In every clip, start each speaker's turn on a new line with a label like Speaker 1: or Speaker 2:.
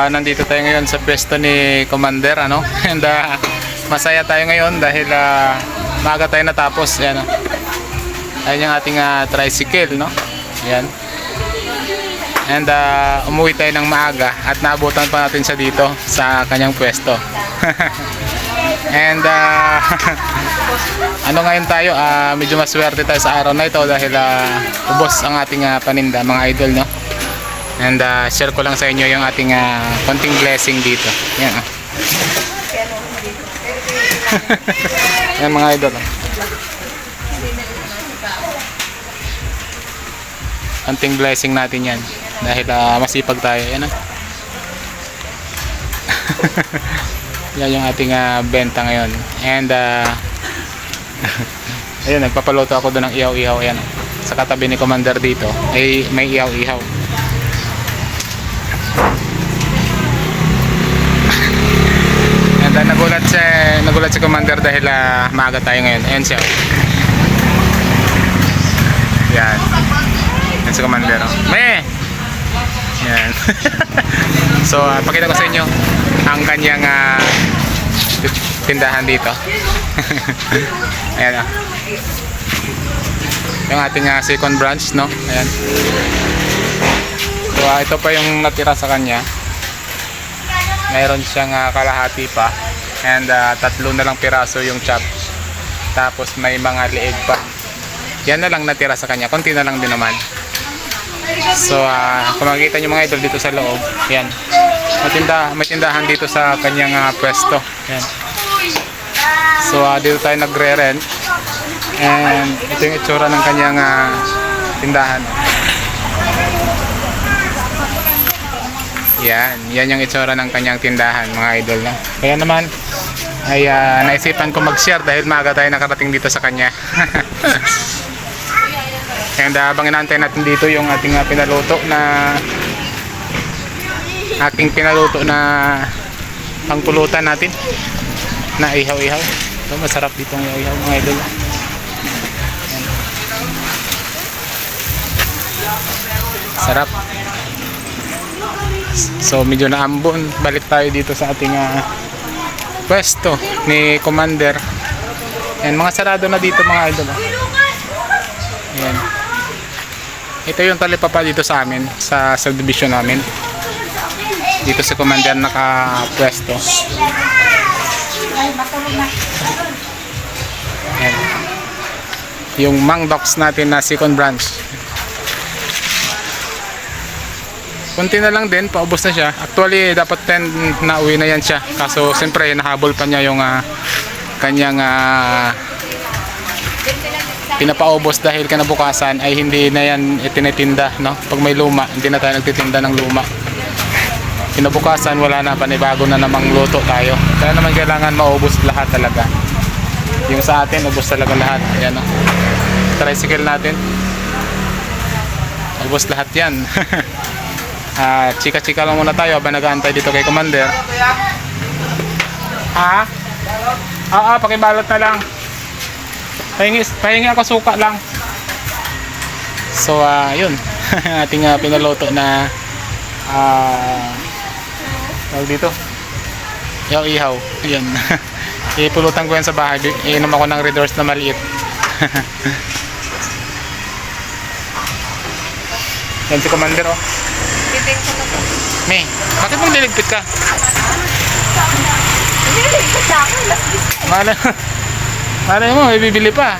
Speaker 1: Ah, nandito tayo ngayon sa pwesto ni Commander, ano? And ah, masaya tayo ngayon dahil ah, maaga tayo natapos. Yan, oh. Ayan yung ating ah, tricycle, no? Yan. And ah, umuwi tayo ng maaga at naabutan pa natin siya dito sa kanyang pwesto. And ah, ano ngayon tayo, ah, medyo maswerte tayo sa araw na ito dahil ah, ubos ang ating ah, paninda, mga idol, no? And uh, share ko lang sa inyo yung ating uh, konting blessing dito. Yan. ah. Yan mga idol. ah. Konting blessing natin yan. Dahil ah, masipag tayo. Yan ah. yan yung ating ah, benta ngayon. And uh, ayun, nagpapaluto ako doon ng ihaw-ihaw. Yan. Sa katabi ni Commander dito ay may ihaw-ihaw. And uh, nagulat si nagulat si Commander dahil uh, maaga tayo ngayon. Ayan siya. Yan. Yan si Commander. oh. Me! Yan. so, uh, pakita ko sa inyo ang kanyang uh, tindahan dito. Ayan ah. Yung ating uh, second branch, no? Ayan. So, uh, ito pa yung natira sa kanya mayroon siyang ah, kalahati pa and ah, tatlo na lang piraso yung chop. Tapos may mga leeg pa. Yan na lang natira sa kanya. Konti na lang din naman. So ah, kung makikita nyo mga idol dito sa loob yan. May, tinda, may tindahan dito sa kanyang ah, pwesto. Yan. So ah, dito tayo nagre-rent. And ito yung itsura ng kanyang ah, tindahan. Yan, yan yung itsura ng kanyang tindahan mga idol na. Kaya naman ay ah, naisipan ko mag-share dahil maaga tayo nakarating dito sa kanya. And uh, habang inaantay natin dito yung ating ah, pinaluto na aking pinaluto na pangpulutan natin na ihaw-ihaw. Ito, masarap dito ang ihaw-ihaw mga idol. Sarap. So medyo naambon. Balik tayo dito sa ating ah, pwesto ni Commander. And mga sarado na dito mga idol. oh. Ayan. Ito yung talipapa dito sa amin sa subdivision namin. Dito si Commander nakapwesto. Ayan. Yung Mangdocs natin na second branch. Kunti na lang din, paubos na siya. Actually, dapat 10 na uwi na yan siya. Kaso, siyempre, nahabol pa niya yung ah, kanyang ah, pinapaubos dahil kinabukasan ay hindi na yan itinitinda. No? Pag may luma, hindi na tayo nagtitinda ng luma. Kinabukasan, wala na, panibago na namang luto tayo. Kaya naman kailangan maubos lahat talaga. Yung sa atin, ubos talaga lahat. Ayan o. Tricycle natin. Ubos lahat yan. Ah, chika-chika lang muna tayo habang nag-aantay dito kay Commander. Ha? Oo, pakibalot na lang. Pahingi, pahingi ako suka lang. So, ah, yun. Ating ah, pinaloto na ah, tawag dito. Ihaw ihaw. Yun. Ipulutan ko yan sa bahay. Iinom ako ng Red Horse na maliit. yan si Commander oh. May, bakit mong liligpit ka? Mala, mala mo, may bibili pa.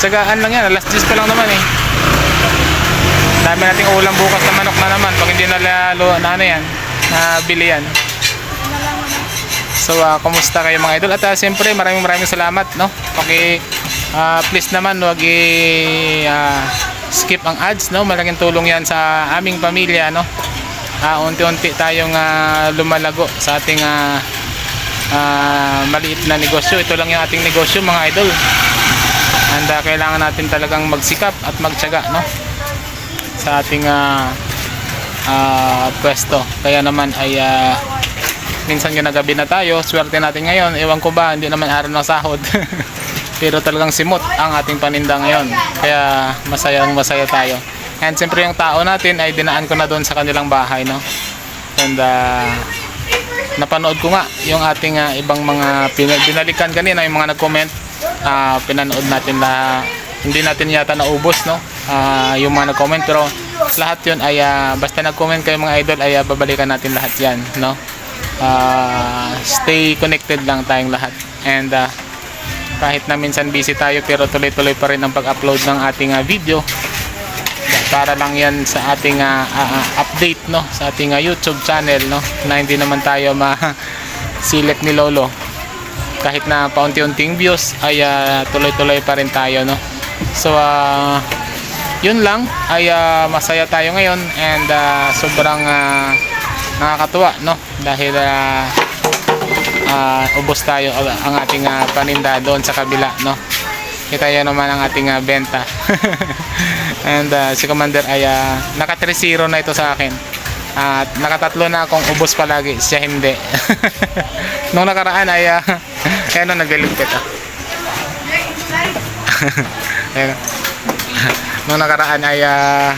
Speaker 1: Tsagaan lang yan, alas 10 pa lang naman eh. Dami nating ulam bukas na manok na naman pag hindi na lalo na ano yan, nabili yan. So, ah, kumusta kayo mga idol? At ah, siyempre, maraming maraming salamat, no? Paki, ah, please naman, wag i, ah, skip ang ads, no? Malaking tulong yan sa aming pamilya, no? Ah, unti-unti tayong ah, lumalago sa ating ah, ah, maliit na negosyo. Ito lang yung ating negosyo, mga idol. And ah, kailangan natin talagang magsikap at magtyaga, no? Sa ating ah, ah, pwesto. Kaya naman ay ah, minsan ginagabi na tayo. Swerte natin ngayon. Ewan ko ba, hindi naman araw ng sahod. Pero talagang simot ang ating paninda ngayon. Kaya masayang masaya tayo. And siyempre yung tao natin ay dinaan ko na doon sa kanilang bahay, no? And uh, napanood ko nga yung ating ah, ibang mga binalikan kanina, yung mga nag-comment. Ah, pinanood natin la hindi natin yata naubos, no? Ah, yung mga nag-comment pero lahat yun ay ah, basta nag-comment kayo mga idol ay ah, babalikan natin lahat yan, no? Ah, stay connected lang tayong lahat. And ah, kahit na minsan busy tayo pero tuloy-tuloy pa rin ang pag-upload ng ating ah, video. Para lang yan sa ating ah, ah, update no? Sa ating ah, YouTube channel no? Na hindi naman tayo ma silip ni Lolo. Kahit na paunti-unting views ay tuloy-tuloy pa rin tayo no? So ah, yun lang. Ay ah, masaya tayo ngayon and ah, sobrang ah, nakakatuwa no? Dahil ah, ah, ubos tayo ah, ang ating ah, paninda doon sa kabila no? Kita yan naman ang ating ah, benta. And ah, si commander ay ah, naka 3-0 na ito sa akin. At nakatatlo na akong ubos palagi siya hindi. Nung nakaraan ay uh, kaya nung nagliligpit nung nakaraan ay ah,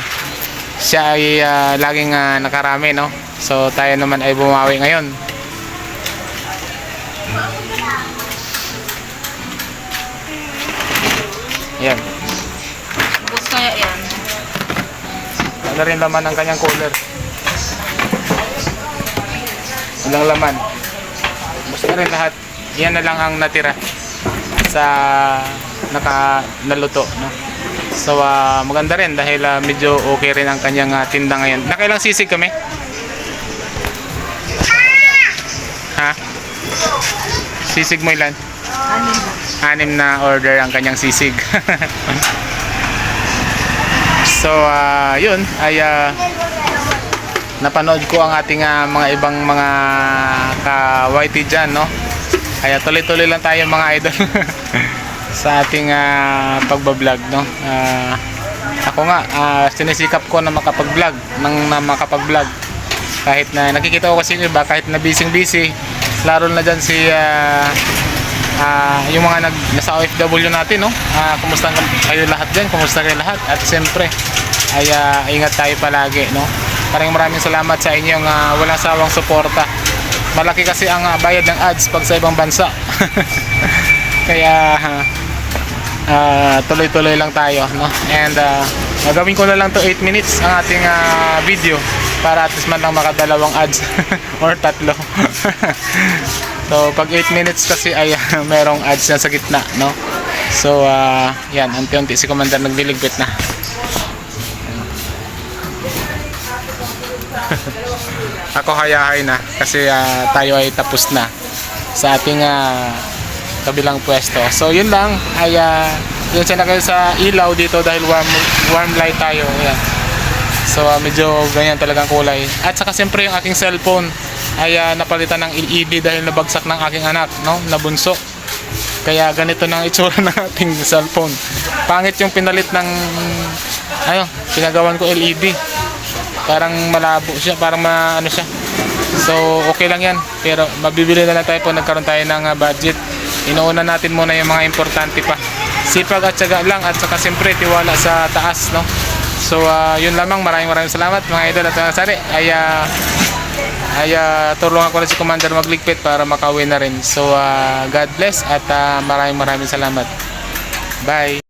Speaker 1: siya ay ah, laging ah, nakarami no? So tayo naman ay bumawi ngayon yan
Speaker 2: Ubus kaya yan.
Speaker 1: Ano rin laman ng kanyang cooler? Walang laman. Basta rin lahat. Yan na lang ang natira sa naka naluto, no? So, ah, maganda rin dahil ah, medyo okay rin ang kanyang ah, tinda ngayon. Nakailang sisig kami? Sisig mo ilan?
Speaker 2: Anin ba?
Speaker 1: anim na order ang kanyang sisig. so, ah, yun, ay ah, napanood ko ang ating ah, mga ibang mga ka-YT dyan, no? Kaya tuloy-tuloy lang tayo mga idol sa ating ah, pagbablog, no? Ah, ako nga, ah, sinisikap ko na makapag-vlog, nang na makapag-vlog. Kahit na nakikita ko kasi yung iba, kahit na busy-busy, laro na dyan si ah, Ah, yung mga nag nasa OFW natin, no? Ah, kumusta kayo lahat diyan? Kumusta kayo lahat? At siyempre, ay ah, ingat tayo palagi, no? Maraming maraming salamat sa inyong ah, walang sawang suporta. Malaki kasi ang ah, bayad ng ads pag sa ibang bansa. Kaya tuloy-tuloy lang tayo, no? And ah, gagawin ko na lang to 8 minutes ang ating ah, video para at least man lang makadalawang ads or tatlo. so, pag 8 minutes kasi ay merong ads na sa gitna, no? So, ah, yan, unti-unti si Commander nagliligpit na. Ako hayahay na kasi ah, tayo ay tapos na sa ating ah, kabilang pwesto. So, yun lang. Ay, uh, yun siya kayo sa ilaw dito dahil warm, warm light tayo. Ayan. So, ah, medyo ganyan talagang kulay. At saka siyempre yung aking cellphone ay ah, napalitan ng LED dahil nabagsak ng aking anak, no? Nabunso. Kaya ganito na ang itsura ng ating cellphone. Pangit yung pinalit ng ano, pinagawan ko LED. Parang malabo siya, parang ma, ano siya. So, okay lang yan. Pero mabibili na lang tayo po nagkaroon tayo ng ah, budget. Inuuna natin muna yung mga importante pa. Sipag at syaga lang at saka siyempre tiwala sa taas, no? So, ah, yun lamang. Maraming maraming salamat mga idol at uh, sari. Ay, ah, ay ah, tulungan ko na si Commander magligpit para makauwi na rin. So, ah, God bless at ah, maraming maraming salamat. Bye!